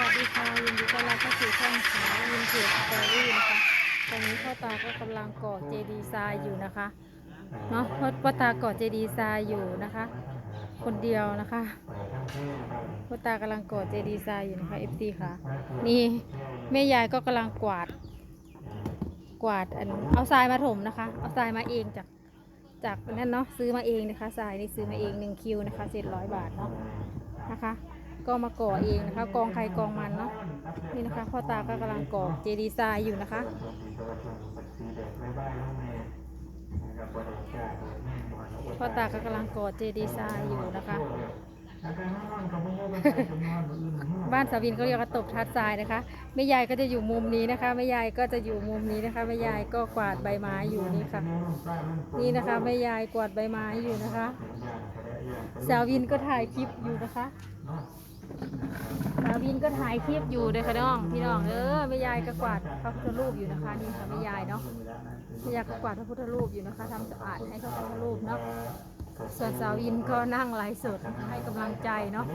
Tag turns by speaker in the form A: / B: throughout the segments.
A: วัสดีค่ะยินดีต้อนรับเข้าสู่ช่องขาวยินเกียรติสตอรี่นะคะตอนนี้พ่อตาก็กำลังก่อเจดีย์ทรายอยู่นะคะเนาะพ่อพ่อตาก่อเจดีย์ทรายอยู่นะคะ คนเดียวนะคะพ่อตากำลังก่อเจดีย์ทรายอยู่นะคะเอฟซีค่ะ นี่แม่ยายก็กำลังกวาด กวาดอันเอาทรายมาถมนะคะ เอาทรายมาเองจากจากนั่นเนาะซื้อมาเองนะคะทรายนี่ซื้อมาเองหนึ่งคิวนะคะเจ็ดร้อยบาทเนาะนะคะ ก็มาก่อเองนะคะ กองใครกองมันเนาะนี่นะคะพ่อตาก็กำลังก่อเจดีย์ทรายอยู่นะคะพ่อตาก็กำลังก่อเจดีย์ทรายอยู่นะคะบ้านสาวินก็เรียกว่าตบทัดทรายนะคะแม่ยายก็จะอยู่มุมนี้นะคะแม่ยายก็จะอยู่มุมนี้นะคะแม่ยายก็กวาดใบไม้อยู่นี่ค่ะ นี่นะคะแม่ยายกวาดใบไม้อยู่นะคะสาวินก็ถ่ายคลิปอยู่นะคะ สาววินก็ถ่ายคลิปอยู่เลยค่ะน้อง พี่น้องเออแม่ยายก็กวาดพระพุทธรูปอยู่นะคะนี่ค่ะแม่ยายเนาะแม่ยายก็กวาดพระพุทธรูปอยู่นะคะทำสะอาดให้พระพุทธรูปเนาะส่วนสาววินก็นั่งไลฟ์สดให้กำลังใจเนาะ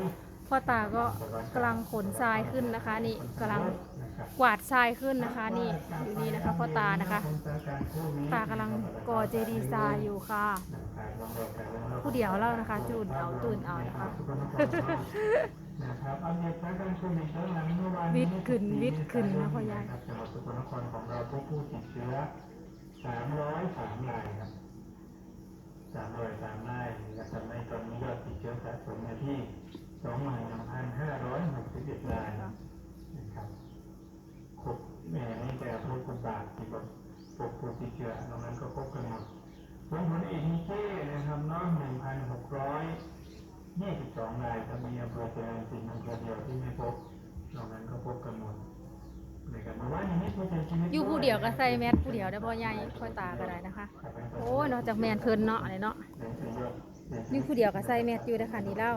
A: พ่อตาก็กำลังขนทรายขึ้นนะคะ นี่กำลังกวาดทรายขึ้นนะคะ นี่อยู่นี่นะคะพ่อตานะคะ ตากำลังก่อเจดีย์ทรายอยู่ค่ะ ผู้เดียวเล่านะคะจูนเอาตูนเอานะคะ วิทย์ขึ้นวิทย์ขึ้นนะพ่อยาย
B: จังหวัดสกลนครของเราพบผู้ติดเชื้อ303รายครับ303รายนะครับทำให้ตอนนี้ยอดติดเชื้อสะสมอยู่ที่21,561รายนะครับครบแหม่นี่แต่พบคนบาทที่แบบพบผู้ติดเชื้อนอกนั้นก็พบกันหมดผลผลเอกนิเช่นะครับเน้อง1,622รายถ้ามีอำเภอเจริญสินอำเภอเดียวที่ไม่พบนอกนั้นก็พบกันหมดนะครับเมื่อวานนี้ผู้เสียชีวิต
A: อยู่ผู้เดียวก็ใส่แมสผู้เดียวได้พ่อใหญ่พ่อตาก็ได้นะคะ โอ้ยนอกจากแมนเพิ่นเนาะอะไรเนาะนี่ผู้เดียวก็ใส่แมสอยู่นะคะนี่เล่า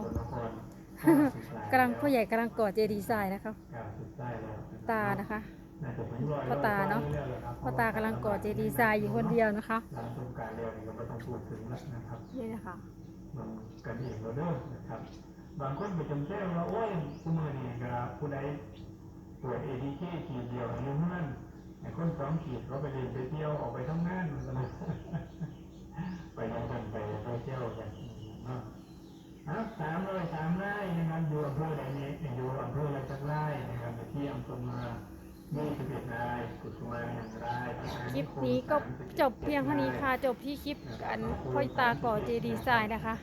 A: กำลังพ่อใหญ่กำลังก่อเจดีย์ทรายนะคะตานะคะพ่อตาเนาะพ่อตากำลังก่อเจดีย์ทรายอยู่คนเดียวนะคะ
B: หลังสงกรารเร็วนี่ก็ไม่ต้องพูดถึงแล้วนะครับ
A: นี่นะคะ
B: มันกันเองเราเด้อนะครับ บางคนไปจำแจ้งว่าโอ้ยผู้มือนี่ก็ผู้ใดตรวจเอดีเคขีดเดียวอายุเท่านั้นไอ้คนสองขีดเขาไปเรียนไปเที่ยวออกไปทำงานมันก็เลยไปยังกันไปไปเที่ยวกันนะครับสามร้อยสามไร่นะครับอยู่อำเภอใดนี้อยู่อำเภออะไรสักไร่นะครับไปที่อำเภอเมืองยี่สิบมา
A: คลิปนี้ก็จบเพียงเท่านี้ค่ะ จบที่คลิปอันพ่อตาก่อเจดีย์ทรายนะคะ